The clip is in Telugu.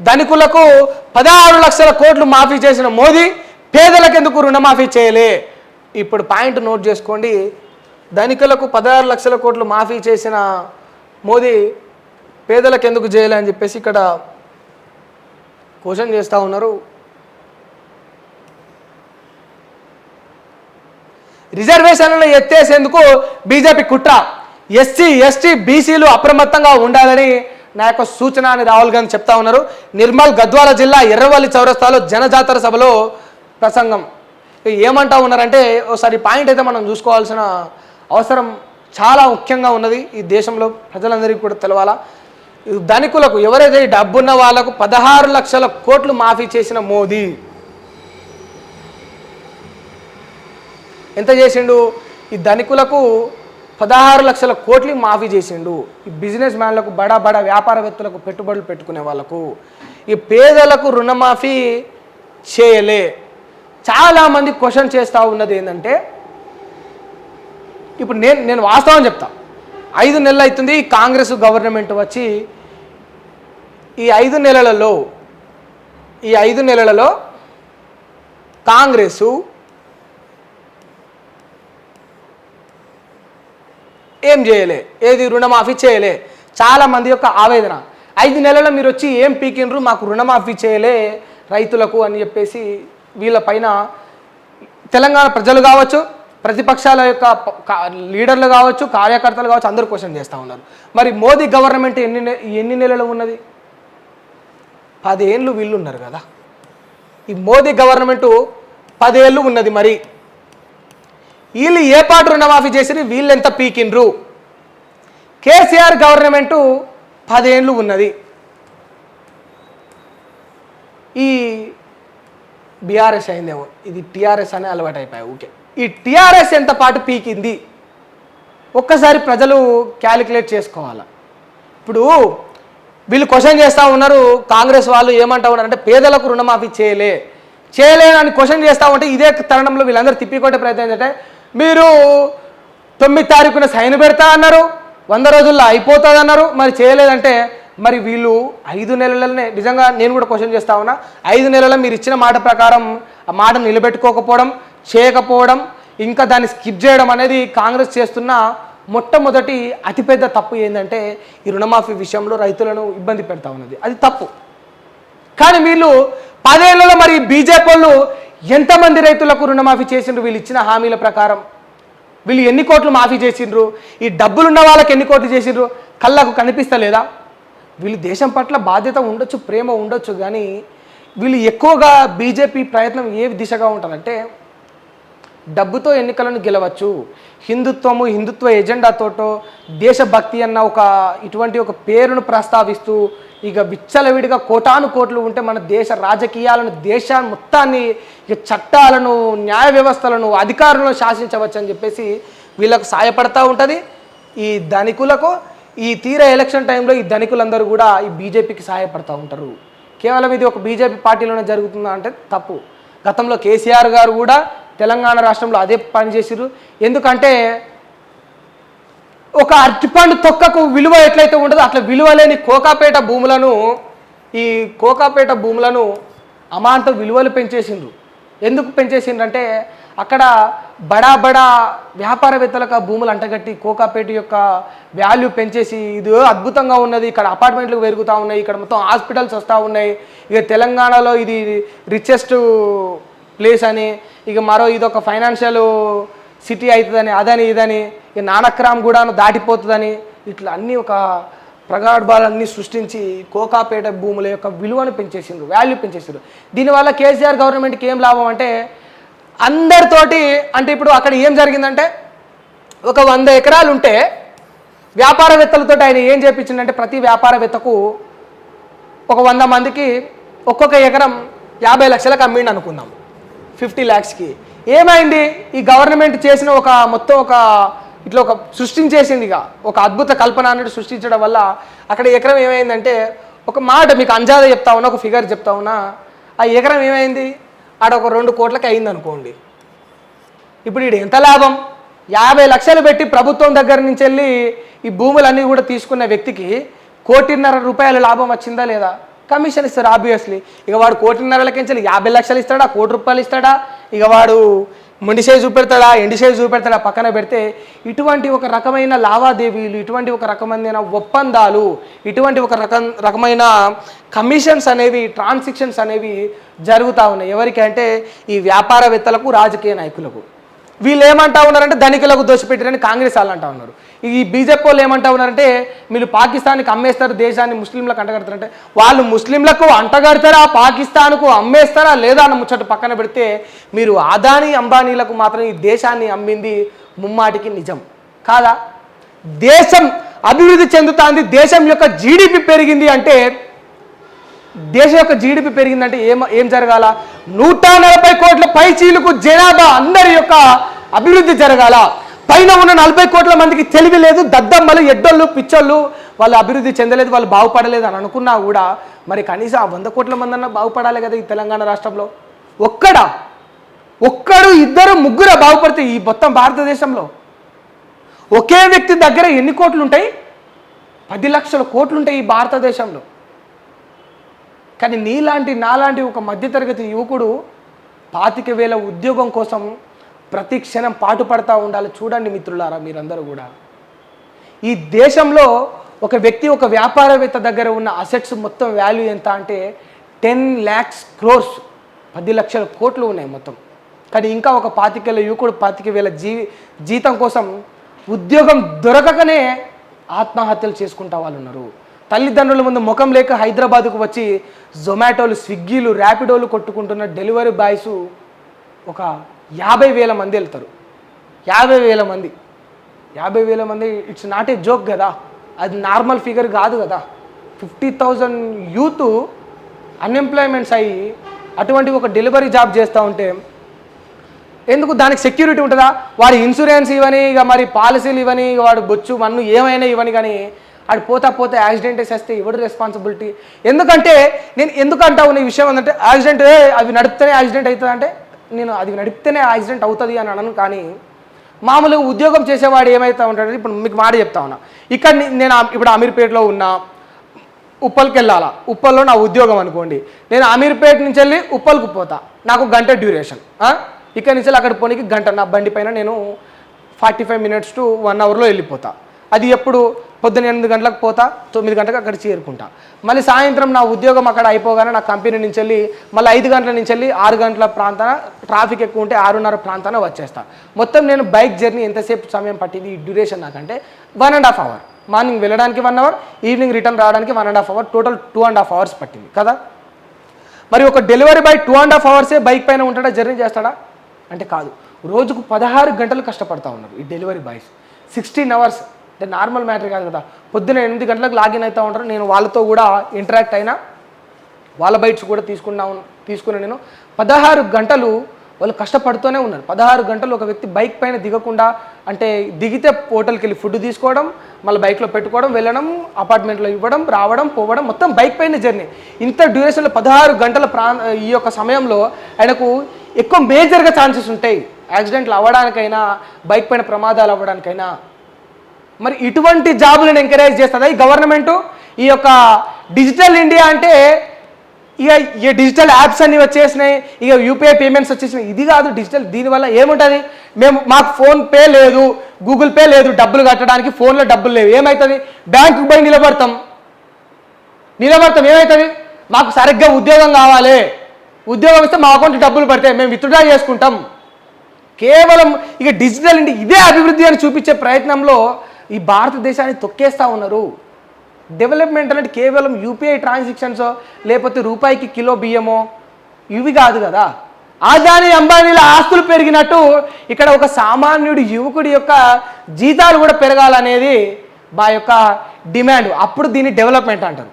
ధనికులకు పదహారు లక్షల కోట్లు మాఫీ చేసిన మోదీ పేదలకు ఎందుకు రుణమాఫీ చేయలే? ఇప్పుడు పాయింట్ నోట్ చేసుకోండి. ధనికులకు పదహారు లక్షల కోట్లు మాఫీ చేసిన మోదీ పేదలకు ఎందుకు చేయలే అని చెప్పేసి ఇక్కడ క్వశ్చన్ చేస్తూ ఉన్నారు. రిజర్వేషన్లను ఎత్తేసేందుకు బీజేపీ కుట్ర. ఎస్సీ ఎస్టీ బీసీలు అప్రమత్తంగా ఉండాలని నా యొక్క సూచన అని రాహుల్ గాంధీ చెప్తా ఉన్నారు. నిర్మల్ గద్వాల జిల్లా ఎర్రవల్లి చౌరస్తాలో జనజాతర సభలో ప్రసంగం. ఏమంటా ఉన్నారంటే ఒకసారి పాయింట్ అయితే మనం చూసుకోవాల్సిన అవసరం చాలా ముఖ్యంగా ఉన్నది ఈ దేశంలో ప్రజలందరికీ కూడా తెలవాలా. ధనికులకు ఎవరైతే డబ్బున్న వాళ్ళకు పదహారు లక్షల కోట్లు మాఫీ చేసిన మోదీ. ఎంత చేసిండు? ఈ ధనికులకు పదహారు లక్షల కోట్లు మాఫీ చేసిండు ఈ బిజినెస్ మ్యాన్లకు బడా బడా వ్యాపారవేత్తలకు పెట్టుబడులు పెట్టుకునే వాళ్ళకు. ఈ పేదలకు రుణమాఫీ చేయలే. చాలామంది క్వశ్చన్ చేస్తూ ఉన్నది ఏంటంటే ఇప్పుడు నేను నేను వాస్తవం చెప్తా. ఐదు నెలలు అవుతుంది ఈ కాంగ్రెస్ గవర్నమెంట్ వచ్చి ఈ ఐదు నెలలలో ఈ ఐదు నెలలలో కాంగ్రెసు ఏం చేయలే ఏది రుణమాఫీ చేయలే. చాలా మంది యొక్క ఆవేదన. ఐదు నెలల మీరు వచ్చి ఏం పీకినరు మాకు రుణమాఫీ చేయలే రైతులకు అని చెప్పేసి వీళ్ళ పైన తెలంగాణ ప్రజలు కావచ్చు ప్రతిపక్షాల యొక్క లీడర్లు కావచ్చు కార్యకర్తలు కావచ్చు అందరూ క్వశ్చన్ చేస్తూ ఉన్నారు. మరి మోదీ గవర్నమెంట్ ఎన్ని ఎన్ని నెలలు ఉన్నది? పదేళ్ళు వీళ్ళు ఉన్నారు కదా. ఈ మోదీ గవర్నమెంటు పదేళ్ళు ఉన్నది మరి. వీళ్ళు ఏ పాటు రుణమాఫీ చేసిరు వీళ్ళు ఎంత పీకిండ్రు? కేసీఆర్ గవర్నమెంటు పదేళ్ళు ఉన్నది. ఈ బీఆర్ఎస్ అయిందేమో. ఇది టీఆర్ఎస్ అనే అలవాటు అయిపోయాయి ఓకే ఈ టీఆర్ఎస్ ఎంత పాటు పీకింది? ఒక్కసారి ప్రజలు క్యాలిక్యులేట్ చేసుకోవాలా? ఇప్పుడు వీళ్ళు క్వశ్చన్ చేస్తూ ఉన్నారు కాంగ్రెస్ వాళ్ళు ఏమంటా ఉన్నారు అంటే పేదలకు రుణమాఫీ చేయలే. చేయలే అని క్వశ్చన్ చేస్తూ ఉంటే ఇదే తరుణంలో వీళ్ళందరూ తిప్పికొట్టే ప్రయత్నం ఏంటంటే మీరు తొమ్మిది తారీఖున సైన్ పెడతా అన్నారు వంద రోజుల్లో అయిపోతుంది అన్నారు. మరి చేయలేదంటే మరి వీళ్ళు ఐదు నెలలనే నిజంగా నేను కూడా క్వశ్చన్ చేస్తా ఉన్నా ఐదు నెలల మీరు ఇచ్చిన మాట ప్రకారం ఆ మాట నిలబెట్టుకోకపోవడం చేయకపోవడం ఇంకా దాన్ని స్కిప్ చేయడం అనేది కాంగ్రెస్ చేస్తున్న మొట్టమొదటి అతిపెద్ద తప్పు ఏంటంటే ఈ రుణమాఫీ విషయంలో రైతులను ఇబ్బంది పెడతా ఉన్నది. అది తప్పు. కానీ వీళ్ళు పదేళ్ళలో మరి బీజేపీ వాళ్ళు ఎంతమంది రైతులకు రుణమాఫీ చేసిండ్రు? వీళ్ళు ఇచ్చిన హామీల ప్రకారం. వీళ్ళు ఎన్ని కోట్లు మాఫీ చేసిండ్రు? ఈ డబ్బులున్న వాళ్ళకి ఎన్ని కోట్లు చేసిండ్రు? కళ్ళకు కనిపిస్తలేదా? వీళ్ళు దేశం పట్ల బాధ్యత ఉండొచ్చు ప్రేమ ఉండొచ్చు కానీ వీళ్ళు ఎక్కువగా బీజేపీ ప్రయత్నం ఏ దిశగా ఉంటారంటే డబ్బుతో ఎన్నికలను గెలవచ్చు. హిందుత్వము హిందుత్వ ఎజెండాతోటో దేశభక్తి అన్న ఒక ఇటువంటి ఒక పేరును ప్రస్తావిస్తూ ఇక విచ్చలవిడిగా కోటాను కోట్లు ఉంటే మన దేశ రాజకీయాలను దేశాన్ని మొత్తాన్ని ఇక చట్టాలను న్యాయ వ్యవస్థలను అధికారులను శాసించవచ్చు అని చెప్పేసి వీళ్ళకు సాయపడతా ఉంటుంది. ఈ ధనికులకు ఈ తీర ఎలక్షన్ టైంలో ఈ ధనికులందరూ కూడా ఈ బీజేపీకి సహాయపడతా ఉంటారు. కేవలం ఇది ఒక బీజేపీ పార్టీలోనే జరుగుతుందా అంటే తప్పు. గతంలో కేసీఆర్ గారు కూడా తెలంగాణ రాష్ట్రంలో అదే పని ఎందుకంటే ఒక అరటిపండు తొక్కకు విలువ ఎట్లయితే ఉంటుందో అట్లా విలువ లేని కోకాపేట భూములను ఈ కోకాపేట భూములను అమాంత విలువలు పెంచేసిండ్రు. ఎందుకు పెంచేసిండ్రు అంటే అక్కడ బడా బడా వ్యాపారవేత్తలకు ఆ భూములు అంటగట్టి కోకాపేట యొక్క వాల్యూ పెంచేసి ఇది అద్భుతంగా ఉన్నది ఇక్కడ అపార్ట్మెంట్లు పెరుగుతూ ఉన్నాయి ఇక్కడ మొత్తం హాస్పిటల్స్ వస్తూ ఉన్నాయి. ఇక తెలంగాణలో ఇది రిచెస్ట్ ప్లేస్ అని ఇక మరో ఇది ఒక ఫైనాన్షియల్ సిటీ అవుతుందని అదని ఇదని ఇక నానక్రామ్ కూడా దాటిపోతుందని ఇట్లా అన్నీ ఒక ప్రగాఢాలన్నీ సృష్టించి కోకాపేట భూముల యొక్క విలువను పెంచేసిండ్రు వాల్యూ పెంచేసిండ్రు. దీనివల్ల కేసీఆర్ గవర్నమెంట్కి ఏం లాభం అంటే అందరితోటి అంటే ఇప్పుడు అక్కడ ఏం జరిగిందంటే ఒక వంద ఎకరాలు ఉంటే వ్యాపారవేత్తలతో ఆయన ఏం చేపించిందంటే ప్రతి వ్యాపారవేత్తకు ఒక వంద మందికి ఒక్కొక్క ఎకరం యాభై లక్షలకు అమ్మిండి అనుకుందాం ఫిఫ్టీ ల్యాక్స్కి. ఏమైంది? ఈ గవర్నమెంట్ చేసిన ఒక మొత్తం ఒక ఇట్లా ఒక సృష్టించేసింది ఇక. ఒక అద్భుత కల్పన అనేది సృష్టించడం వల్ల అక్కడ ఎకరం ఏమైందంటే ఒక మాట మీకు అంజాద చెప్తా ఉన్నా ఒక ఫిగర్ చెప్తా ఉన్నా ఆ ఎకరం ఏమైంది? ఆడ ఒక రెండు కోట్లకి అయింది అనుకోండి ఇప్పుడు ఈడు ఎంత లాభం? యాభై లక్షలు పెట్టి ప్రభుత్వం దగ్గర నుంచి వెళ్ళి ఈ భూములన్నీ కూడా తీసుకున్న వ్యక్తికి కోటిన్నర రూపాయల లాభం వచ్చిందా లేదా? కమిషన్ ఇస్తారు ఆబ్వియస్లీ ఇక వాడు కోటిన్నరలకించి యాభై లక్షలు ఇస్తాడా కోటి రూపాయలు ఇస్తాడా? ఇక వాడు మొండి చూపెడతాడా ఎండి చూపెడతాడా పక్కన పెడితే ఇటువంటి ఒక రకమైన లావాదేవీలు ఇటువంటి ఒక రకమైన ఒప్పందాలు ఇటువంటి ఒక రకం రకమైన కమిషన్స్ అనేవి ట్రాన్సాక్షన్స్ అనేవి జరుగుతూ ఉన్నాయి. ఎవరికంటే ఈ వ్యాపారవేత్తలకు రాజకీయ నాయకులకు. వీళ్ళు ఏమంటా ఉన్నారంటే ధనికులకు దోషపెట్టారని కాంగ్రెస్ వాళ్ళు అంటా ఉన్నారు. ఈ బీజేపీ వాళ్ళు ఏమంటా ఉన్నారంటే వీళ్ళు పాకిస్తాన్కి అమ్మేస్తారు దేశాన్ని ముస్లింలకు అంటగడతారంటే వాళ్ళు ముస్లింలకు అంటగడతారా పాకిస్తాన్కు అమ్మేస్తారా లేదా అన్న ముచ్చట పక్కన పెడితే మీరు అదానీ అంబానీలకు మాత్రం ఈ దేశాన్ని అమ్మింది ముమ్మాటికి నిజం. కాదా? దేశం అభివృద్ధి చెందుతుంది దేశం యొక్క జీడిపి పెరిగింది అంటే దేశం యొక్క జీడిపి పెరిగిందంటే ఏం ఏం జరగాల? నూట నలభై కోట్ల పై చీలుకు జనాభా అందరి యొక్క అభివృద్ధి జరగాల. పైన ఉన్న నలభై కోట్ల మందికి తెలివి లేదు దద్దమ్మలు ఎడ్డోళ్ళు పిచ్చోళ్ళు వాళ్ళు అభివృద్ధి చెందలేదు వాళ్ళు బాగుపడలేదు అని అనుకున్నా కూడా మరి కనీసం ఆ వంద కోట్ల మంది అన్న బాగుపడాలి కదా ఈ తెలంగాణ రాష్ట్రంలో. ఒక్కడా? ఒక్కడు ఇద్దరు ముగ్గురు బాగుపడితే ఈ మొత్తం భారతదేశంలో? ఒకే వ్యక్తి దగ్గర ఎన్ని కోట్లు ఉంటాయి పది లక్షల కోట్లు ఉంటాయి ఈ భారతదేశంలో. కానీ నీలాంటి నాలాంటి ఒక మధ్యతరగతి యువకుడు పాతిక వేల ఉద్యోగం కోసం ప్రతి క్షణం పాటుపడతా ఉండాలి. చూడండి మిత్రులారా మీరందరూ కూడా. ఈ దేశంలో ఒక వ్యక్తి ఒక వ్యాపారవేత్త దగ్గర ఉన్న అసెట్స్ మొత్తం వాల్యూ ఎంత అంటే టెన్ ల్యాక్స్ క్రోర్స్ పది లక్షల కోట్లు ఉన్నాయి మొత్తం. కానీ ఇంకా ఒక పాతికేళ్ళ యువకుడు పాతిక వేల జీ జీతం కోసం ఉద్యోగం దొరకకనే ఆత్మహత్యలు చేసుకుంటా వాళ్ళు ఉన్నారు. తల్లిదండ్రుల ముందు ముఖం లేక హైదరాబాద్కు వచ్చి జొమాటోలు స్విగ్గీలు ర్యాపిడోలు కొట్టుకుంటున్న డెలివరీ బాయ్స్ ఒక యాభై వేల మంది వెళ్తారు. యాభై వేల మంది. యాభై వేల మంది ఇట్స్ నాట్ ఏ జోక్ కదా. అది నార్మల్ ఫిగర్ కాదు కదా. ఫిఫ్టీ థౌజండ్ యూత్ అన్ఎంప్లాయ్మెంట్స్ అయ్యి అటువంటి ఒక డెలివరీ జాబ్ చేస్తూ ఉంటే ఎందుకు దానికి సెక్యూరిటీ ఉంటుందా? వాడి ఇన్సూరెన్స్ ఇవని ఇక మరి పాలసీలు ఇవ్వని ఇక వాడు బొచ్చు మన్ను ఏమైనా ఇవ్వని కానీ ఆడు పోతా పోతే యాక్సిడెంట్ వేసేస్తే ఎవడు రెస్పాన్సిబిలిటీ ఎందుకంటే నేను ఎందుకు ఉన్న విషయం ఏంటంటే యాక్సిడెంట్ అవి నడిపితేనే యాక్సిడెంట్ అవుతుంది అంటే నేను అది నడిపితేనే యాక్సిడెంట్ అవుతుంది అని అనను కానీ మామూలు ఉద్యోగం చేసేవాడు ఏమైతే ఉంటాడు ఇప్పుడు మీకు మాట చెప్తా ఉన్నా. ఇక్కడ నేను ఇప్పుడు అమీర్పేటలో ఉన్నా ఉప్పల్కి వెళ్ళాలా ఉప్పల్లో నా ఉద్యోగం అనుకోండి. నేను అమీర్పేట నుంచి వెళ్ళి ఉప్పల్కి పోతా. నాకు గంట డ్యూరేషన్ ఇక్కడ నుంచి వెళ్ళి అక్కడ పోనీకి గంట నా బండి పైన నేను forty five minutes to one అవర్లో వెళ్ళిపోతా. అది ఎప్పుడు? పొద్దున్న ఎనిమిది గంటలకు పోతా తొమ్మిది గంటలకు అక్కడ చేరుకుంటా. మళ్ళీ సాయంత్రం నా ఉద్యోగం అక్కడ అయిపోగానే నా కంపెనీ నుంచి వెళ్ళి మళ్ళీ ఐదు గంటల నుంచి వెళ్ళి ఆరు గంటల ప్రాంతాన ట్రాఫిక్ ఎక్కువ ఉంటే ఆరున్నర ప్రాంతాన వచ్చేస్తా. మొత్తం నేను బైక్ జర్నీ ఎంతసేపు సమయం పట్టింది ఈ డ్యూరేషన్ నాకంటే one and half hour. Morning వెళ్ళడానికి వన్ అవర్ ఈవినింగ్ రిటర్న్ రావడానికి one and half hour total two and half hours పట్టింది. కదా? మరి ఒక delivery boy two and half అవర్సే bike పైన ఉంటాడా జర్నీ చేస్తాడా? అంటే కాదు. రోజుకు పదహారు గంటలు కష్టపడతా ఉన్నారు ఈ డెలివరీ బాయ్స్. సిక్స్టీన్ అవర్స్ అంటే నార్మల్ మ్యాటర్ కాదు కదా. పొద్దున ఎనిమిది గంటలకు లాగిన్ అవుతూ ఉంటారు. నేను వాళ్ళతో కూడా ఇంటరాక్ట్ అయినా వాళ్ళ బైట్స్ కూడా తీసుకున్నా తీసుకుని నేను పదహారు గంటలు వాళ్ళు కష్టపడుతూనే ఉన్నారు. పదహారు గంటలు ఒక వ్యక్తి బైక్ పైన దిగకుండా అంటే దిగితే హోటల్కి వెళ్ళి ఫుడ్ తీసుకోవడం మళ్ళీ బైక్లో పెట్టుకోవడం వెళ్ళడం అపార్ట్మెంట్లో ఇవ్వడం రావడం పోవడం మొత్తం బైక్ పైన జర్నీ. ఇంత డ్యూరేషన్లో పదహారు గంటల ప్రా ఈ యొక్క సమయంలో ఆయనకు ఎక్కువ మేజర్గా ఛాన్సెస్ ఉంటాయి. యాక్సిడెంట్లు అవ్వడానికైనా బైక్ పైన ప్రమాదాలు అవ్వడానికైనా. మరి ఇటువంటి జాబులను ఎంకరేజ్ చేస్తుందా ఈ గవర్నమెంట్ ఈ యొక్క డిజిటల్ ఇండియా అంటే ఇక ఈ డిజిటల్ యాప్స్ అన్ని వచ్చేసినాయి ఇక యూపీఐ పేమెంట్స్ వచ్చేసినాయి. ఇది కాదు డిజిటల్ దీనివల్ల ఏముంటుంది? మేము మాకు ఫోన్ పే లేదు గూగుల్ పే లేదు డబ్బులు కట్టడానికి ఫోన్లో డబ్బులు లేవు. ఏమవుతుంది బ్యాంకుకి పోయి నిలబడతాం. నిలబడతాం ఏమవుతుంది మాకు సరిగ్గా ఉద్యోగం కావాలి. ఉద్యోగం ఇస్తే మా అకౌంట్ డబ్బులు పడతాయి మేము విత్డ్రా చేసుకుంటాం. కేవలం ఇక డిజిటల్ ఇండియా ఇదే అభివృద్ధి అని చూపించే ప్రయత్నంలో ఈ భారతదేశాన్ని తొక్కేస్తా ఉన్నారు. డెవలప్మెంట్ అనేది కేవలం యూపీఐ ట్రాన్సాక్షన్స్ లేకపోతే రూపాయికి కిలో బియ్యమో? ఇవి కాదు కదా. ఆదాని అంబానీల ఆస్తులు పెరిగినట్టు ఇక్కడ ఒక సామాన్యుడి యువకుడి యొక్క జీతాలు కూడా పెరగాలనేది మా యొక్క డిమాండ్. అప్పుడు దీన్ని డెవలప్మెంట్ అంటారు.